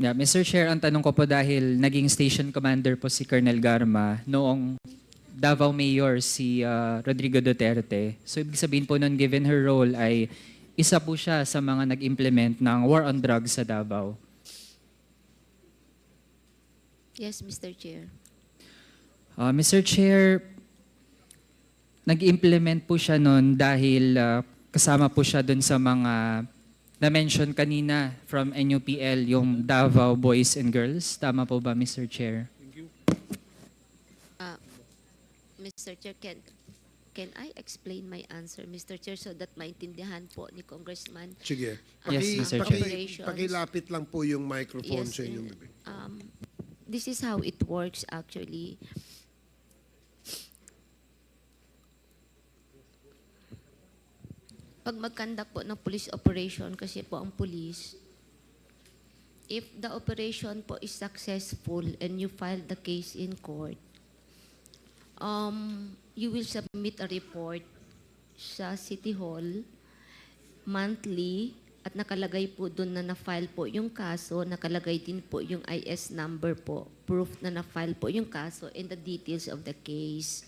Yeah, Mr. Chair, ang tanong ko po dahil naging station commander po si Colonel Garma noong Davao Mayor si ah, Rodrigo Duterte. So ibig sabihin po nun, given her role ay isa po siya sa mga nag-implement ng war on drugs sa Davao. Yes, Mr. Chair. Ah, Mr. Chair, nag-implement po siya noon dahil ah, kasama po siya dun sa mga na-mention kanina from NUPL, yung Davao Boys and Girls. Tama po ba, Mr. Chair? Uh, Mr. Chair, can, can I explain my answer, Mr. Chair, so that maintindihan po ni Congressman? Sige. Yes, Mr. paki, Chair. pakilapit lang po yung microphone Yes, sa inyong bibig. Um, this is how it works actually. Pag mag-conduct po ng police operation, kasi po ang police, if the operation po is successful and you file the case in court, um, you will submit a report sa City Hall monthly at nakalagay po doon na na-file po yung kaso, nakalagay din po yung IS number po, proof na na-file po yung kaso and the details of the case.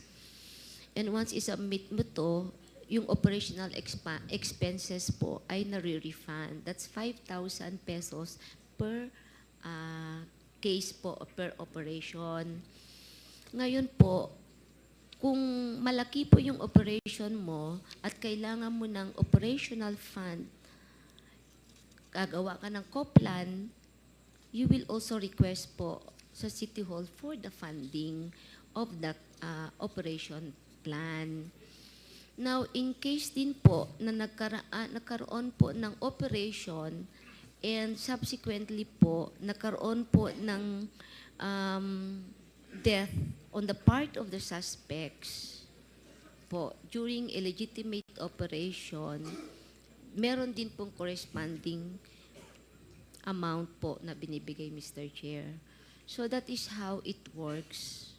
And once isubmit mo to, yung operational expa- expenses po ay nare-refund. That's 5,000 pesos per ah, case po, per operation. Ngayon po, kung malaki po yung operation mo at kailangan mo ng operational fund, gagawa ka ng COPLAN, you will also request po sa City Hall for the funding of the uh, operation plan. Now, in case din po na nagkara- ah, nagkaroon po ng operation and subsequently po nagkaroon po ng um, death on the part of the suspects po during a legitimate operation, meron din pong corresponding amount po na binibigay Mr. Chair. So that is how it works.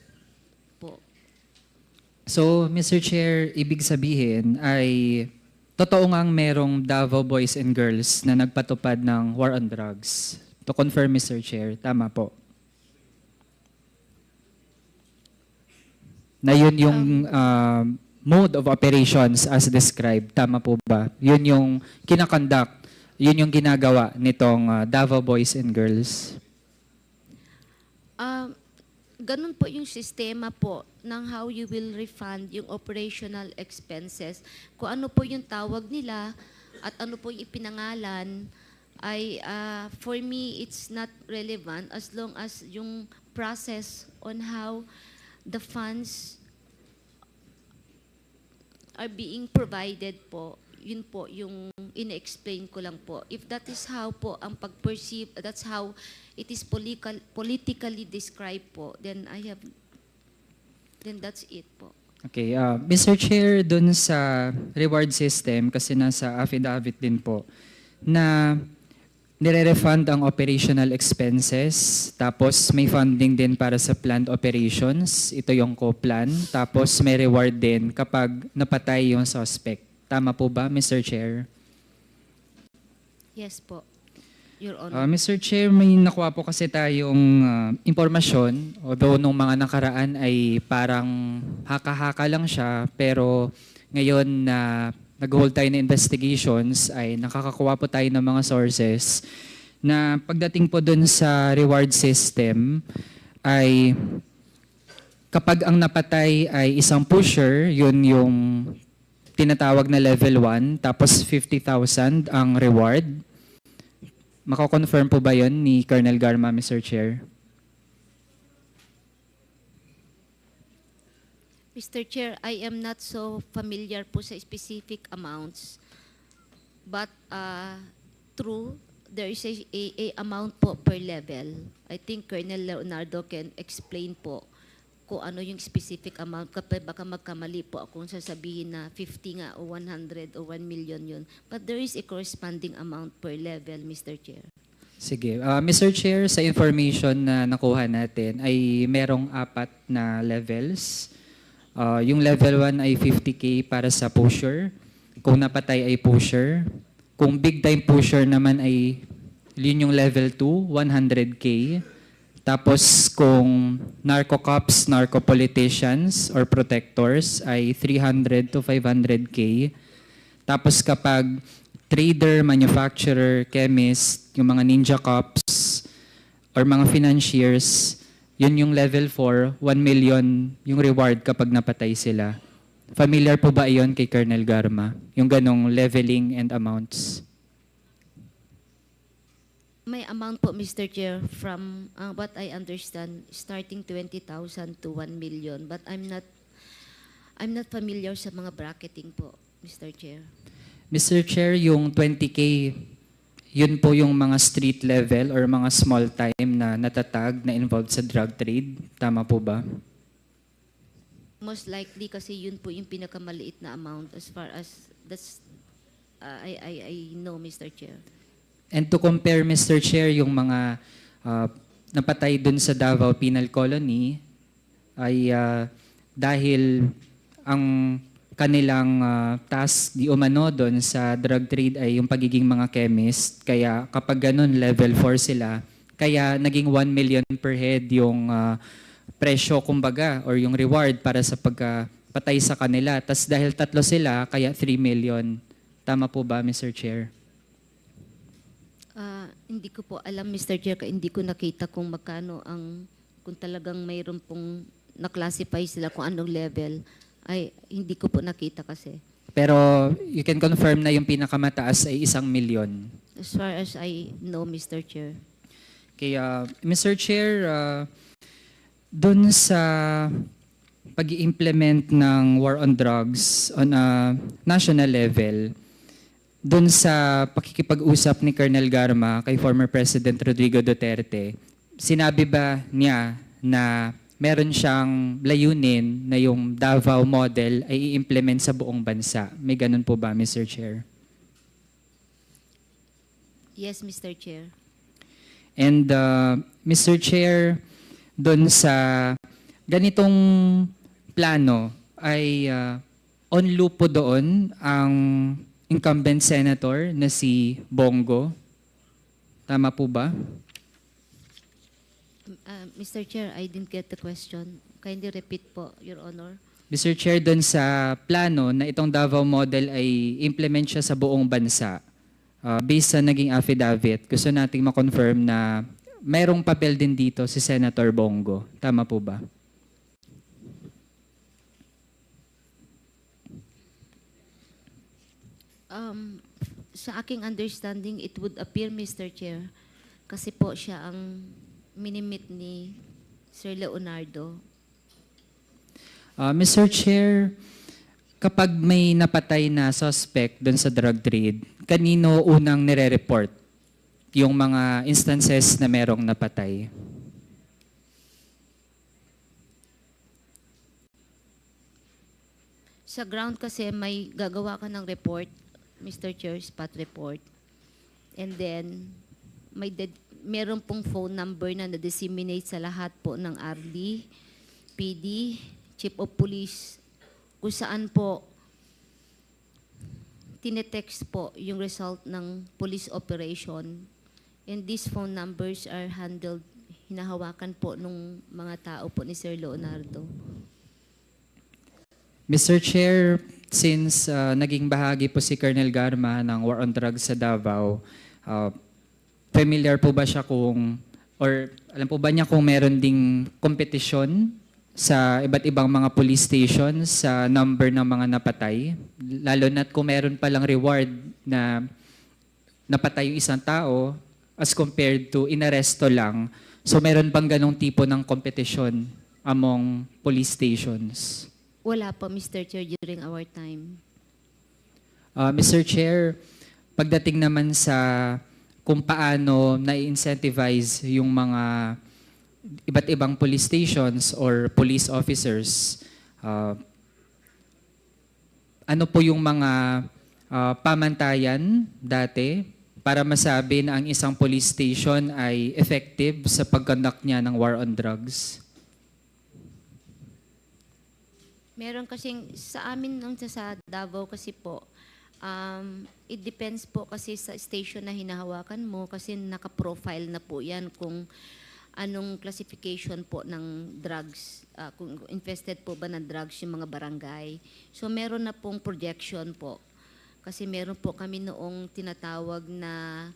So, Mr. Chair, ibig sabihin ay totoo ngang merong Davao Boys and Girls na nagpatupad ng war on drugs. To confirm, Mr. Chair, tama po. Na yun yung um, mode of operations as described. Tama po ba? Yun yung kinakonduct, yun yung ginagawa nitong uh, Davao Boys and Girls. Um, ganun po yung sistema po ng how you will refund yung operational expenses. Kung ano po yung tawag nila at ano po yung ipinangalan, ay ah, for me, it's not relevant as long as yung process on how the funds are being provided po, yun po yung ine-explain ko lang po. If that is how po ang pag-perceive, that's how it is political, politically described po, then I have, then that's it po. Okay, uh, Mr. Chair, dun sa reward system, kasi nasa affidavit din po, na nire-refund ang operational expenses, tapos may funding din para sa planned operations, ito yung co-plan, tapos may reward din kapag napatay yung suspect. Tama po ba, Mr. Chair? Yes po, Your Uh, Honor. Mr. Chair, may nakuha po kasi tayong uh, impormasyon, although nung mga nakaraan ay parang haka-haka lang siya, pero ngayon na nag-hold tayo ng investigations ay nakakakuha po tayo ng mga sources na pagdating po dun sa reward system ay kapag ang napatay ay isang pusher, yun yung tinatawag na level 1, tapos 50,000 ang reward. Mako-confirm po ba yon ni Colonel Garma, Mr. Chair? Mr. Chair, I am not so familiar po sa specific amounts, but uh, true, there is a, a, a amount po per level. I think Colonel Leonardo can explain po kung ano yung specific amount. Kapag baka magkamali po akong sasabihin na 50 nga o 100 o 1 million yun. But there is a corresponding amount per level, Mr. Chair. Sige. Uh, Mr. Chair, sa information na nakuha natin ay merong apat na levels. Uh, yung level 1 ay 50K para sa pusher. Kung napatay ay pusher. Kung big time pusher naman ay yun yung level 2, 100K. Tapos kung narco cops, narco politicians, or protectors ay 300 to 500K. Tapos kapag trader, manufacturer, chemist, yung mga ninja cops, or mga financiers, yun yung level 4, 1 million yung reward kapag napatay sila. Familiar po ba iyon kay Colonel Garma? Yung ganong leveling and amounts? May amount po, Mr. Chair, from uh, what I understand, starting 20,000 to 1 million. But I'm not, I'm not familiar sa mga bracketing po, Mr. Chair. Mr. Chair, yung 20K, yun po yung mga street level or mga small time na natatag na involved sa drug trade. Tama po ba? Most likely kasi yun po yung pinakamaliit na amount as far as that's uh, I, I, I know, Mr. Chair. And to compare, Mr. Chair, yung mga uh, napatay dun sa Davao Penal Colony ay uh, dahil ang kanilang uh, task di umano doon sa drug trade ay yung pagiging mga chemist. Kaya kapag ganun, level 4 sila. Kaya naging 1 million per head yung uh, presyo, kumbaga, or yung reward para sa pagpatay sa kanila. Tapos dahil tatlo sila, kaya 3 million. Tama po ba, Mr. Chair? Hindi ko po alam, Mr. Chair, hindi ko nakita kung magkano ang, kung talagang mayroon pong na-classify sila kung anong level, ay hindi ko po nakita kasi. Pero you can confirm na yung pinakamataas ay isang milyon. As far as I know, Mr. Chair. Kaya, Mr. Chair, uh, dun sa pag implement ng war on drugs on a national level, dun sa pakikipag-usap ni Colonel Garma kay former President Rodrigo Duterte, sinabi ba niya na meron siyang layunin na yung Davao model ay i-implement sa buong bansa? May ganun po ba, Mr. Chair? Yes, Mr. Chair. And uh, Mr. Chair, doon sa ganitong plano ay uh, on loop po doon ang incumbent senator na si Bongo. Tama po ba? Uh, Mr. Chair, I didn't get the question. Kindly repeat po, Your Honor. Mr. Chair, doon sa plano na itong Davao model ay implement siya sa buong bansa. Uh, based sa naging affidavit, gusto nating ma-confirm na mayroong papel din dito si Senator Bongo. Tama po ba? Um, sa aking understanding, it would appear, Mr. Chair, kasi po siya ang minimit ni Sir Leonardo. Uh, Mr. Chair, kapag may napatay na suspect doon sa drug trade, kanino unang nire-report yung mga instances na merong napatay? Sa ground kasi may gagawa ka ng report, Mr. Chair, spot report. And then, may ded- meron pong phone number na na-disseminate sa lahat po ng RD, PD, Chief of Police, kung saan po tinetext po yung result ng police operation. And these phone numbers are handled, hinahawakan po nung mga tao po ni Sir Leonardo. Mr. Chair, since uh, naging bahagi po si Colonel Garma ng War on Drugs sa Davao, uh, familiar po ba siya kung, or alam po ba niya kung meron ding kompetisyon sa iba't ibang mga police stations sa number ng mga napatay? Lalo na't kung meron palang reward na napatay yung isang tao as compared to inaresto lang. So meron bang ganong tipo ng kompetisyon among police stations? Wala po, Mr. Chair, during our time. Uh, Mr. Chair, pagdating naman sa kung paano na-incentivize yung mga iba't ibang police stations or police officers, uh, ano po yung mga uh, pamantayan dati para masabi na ang isang police station ay effective sa pagkandak niya ng war on drugs? Meron kasing, sa amin nung sa- Davao kasi po, Um, it depends po kasi sa station na hinahawakan mo kasi naka-profile na po yan kung anong classification po ng drugs, ah, kung infested po ba ng drugs yung mga barangay. So meron na pong projection po. Kasi meron po kami noong tinatawag na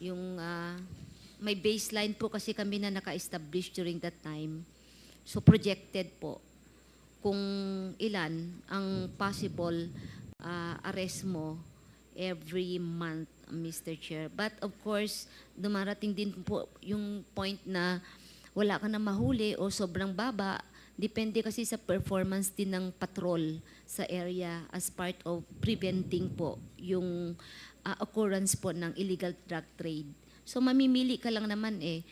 yung ah, may baseline po kasi kami na naka-establish during that time. So projected po kung ilan ang possible ah, arrest mo every month, Mr. Chair. But of course, dumarating din po yung point na wala ka na mahuli o sobrang baba. Depende kasi sa performance din ng patrol sa area as part of preventing po yung ah, occurrence po ng illegal drug trade. So mamimili ka lang naman eh,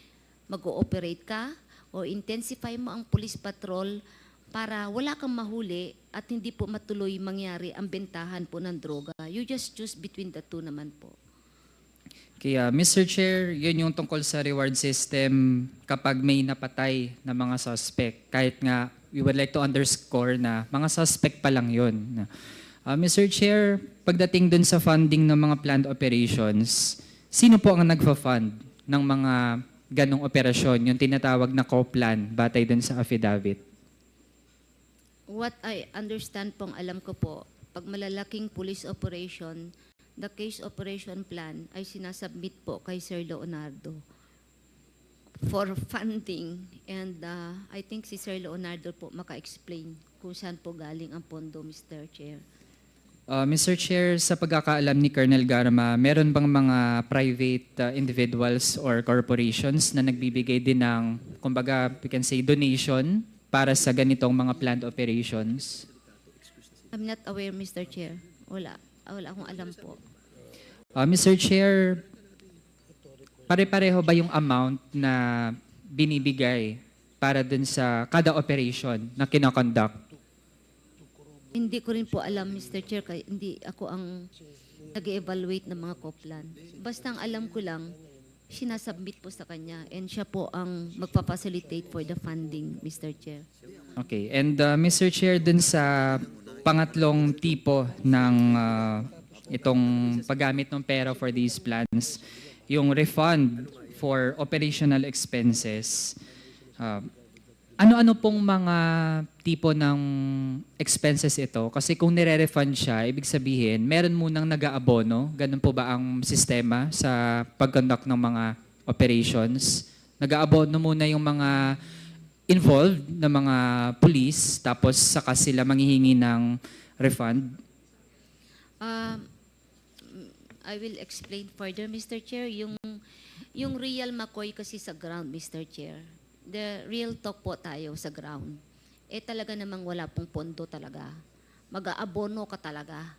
mag-ooperate ka o intensify mo ang police patrol para wala kang mahuli at hindi po matuloy mangyari ang bentahan po ng droga. You just choose between the two naman po. Kaya, Mr. Chair, yun yung tungkol sa reward system kapag may napatay na mga suspect. Kahit nga, we would like to underscore na mga suspect pa lang yun. Uh, Mr. Chair, pagdating dun sa funding ng mga planned operations, sino po ang nagfa-fund ng mga ganong operasyon, yung tinatawag na co-plan, batay dun sa affidavit? What I understand pong alam ko po, pag malalaking police operation, the case operation plan ay sinasubmit po kay Sir Leonardo for funding. And uh, I think si Sir Leonardo po maka-explain kung saan po galing ang pondo, Mr. Chair. Uh, Mr. Chair, sa pagkakaalam ni Colonel Garma, meron bang mga private uh, individuals or corporations na nagbibigay din ng, kumbaga, we can say, donation para sa ganitong mga planned operations? I'm not aware, Mr. Chair. Wala. Wala akong alam po. Uh, Mr. Chair, pare-pareho ba yung amount na binibigay para dun sa kada operation na kinoconduct? Hindi ko rin po alam, Mr. Chair, kaya hindi ako ang nag-evaluate ng mga koplan. Basta ang alam ko lang, sinasubmit po sa kanya and siya po ang magpapacilitate for the funding, Mr. Chair. Okay. And uh, Mr. Chair, dun sa pangatlong tipo ng uh, itong paggamit ng pera for these plans, yung refund for operational expenses, uh, ano-ano pong mga tipo ng expenses ito? Kasi kung nire-refund siya, ibig sabihin, meron munang nag-aabono. Ganun po ba ang sistema sa pag-conduct ng mga operations? Nag-aabono muna yung mga involved na mga police, tapos saka sila manghihingi ng refund. Um, I will explain further, Mr. Chair. Yung, yung real McCoy kasi sa ground, Mr. Chair. The real talk po tayo sa ground. Eh talaga namang wala pong pondo talaga. Mag-aabono ka talaga.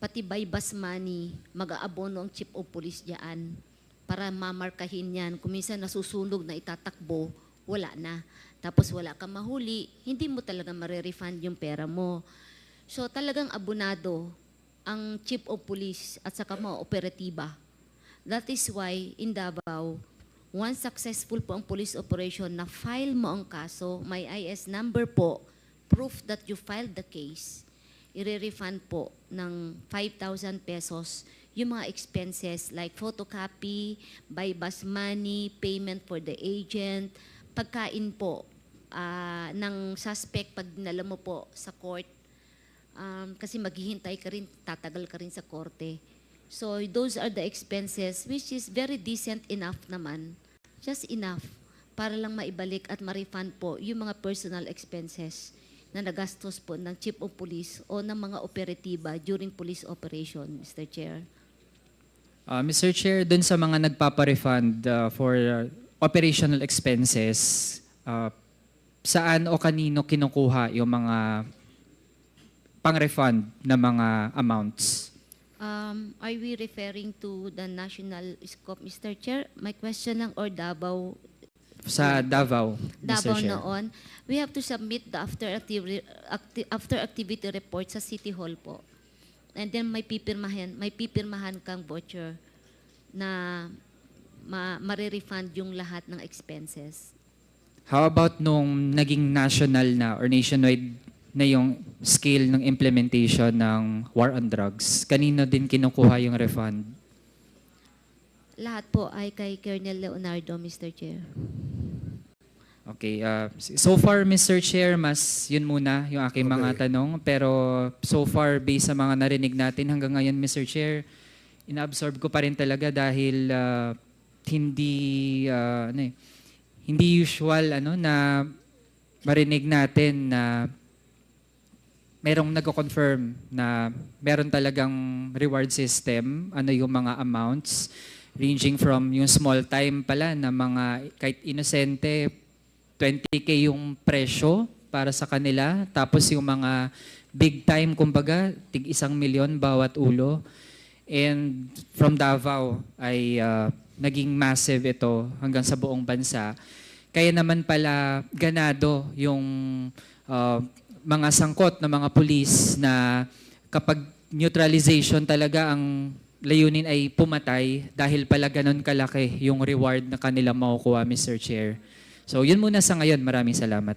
Pati by bus money, mag-aabono ang chief of police diyan para mamarkahin yan. Kung minsan nasusunog na itatakbo, wala na. Tapos wala kang mahuli, hindi mo talaga mare-refund yung pera mo. So talagang abonado ang chief of police at saka mga operatiba. That is why in Davao, once successful po ang police operation na file mo ang kaso, may IS number po, proof that you filed the case, i-refund po ng 5,000 pesos yung mga expenses like photocopy, buy bus money, payment for the agent, pagkain po ah, ng suspect pag dinala mo po sa court, Um, kasi maghihintay ka rin, tatagal ka rin sa korte. So those are the expenses which is very decent enough naman. Just enough para lang maibalik at ma-refund po yung mga personal expenses na nagastos po ng chief of police o ng mga operatiba during police operation, Mr. Chair. Uh, Mr. Chair, dun sa mga nagpapa-refund uh, for uh, operational expenses, uh, saan o kanino kinukuha yung mga pang-refund na mga amounts? Um, are we referring to the national scope, Mr. Chair? My question lang, or Davao Sa Davao, Mr. Davao Chair. noon, we have to submit the after activity, acti- after activity report sa City Hall po. And then may pipirmahan, may pipirmahan kang voucher na ma refund yung lahat ng expenses. How about nung naging national na or nationwide na yung scale ng implementation ng war on drugs? Kanino din kinukuha yung refund? Lahat po ay kay Colonel Leonardo, Mr. Chair. Okay, uh, so far Mr. Chair, mas yun muna yung aking mga Okay. tanong. Pero so far, based sa mga narinig natin hanggang ngayon, Mr. Chair, inaabsorb ko pa rin talaga dahil uh, hindi, uh, ano eh, hindi usual ano, na marinig natin na merong nagko-confirm na meron talagang reward system, ano yung mga amounts, ranging from yung small time pala na mga kahit inosente, 20k yung presyo para sa kanila, tapos yung mga big time, kumbaga, tig isang milyon bawat ulo. And from Davao ay uh, naging massive ito hanggang sa buong bansa. Kaya naman pala ganado yung uh, mga sangkot na mga pulis na kapag neutralization talaga ang layunin ay pumatay dahil pala ganun kalaki yung reward na kanila makukuha, Mr. Chair. So yun muna sa ngayon. Maraming salamat.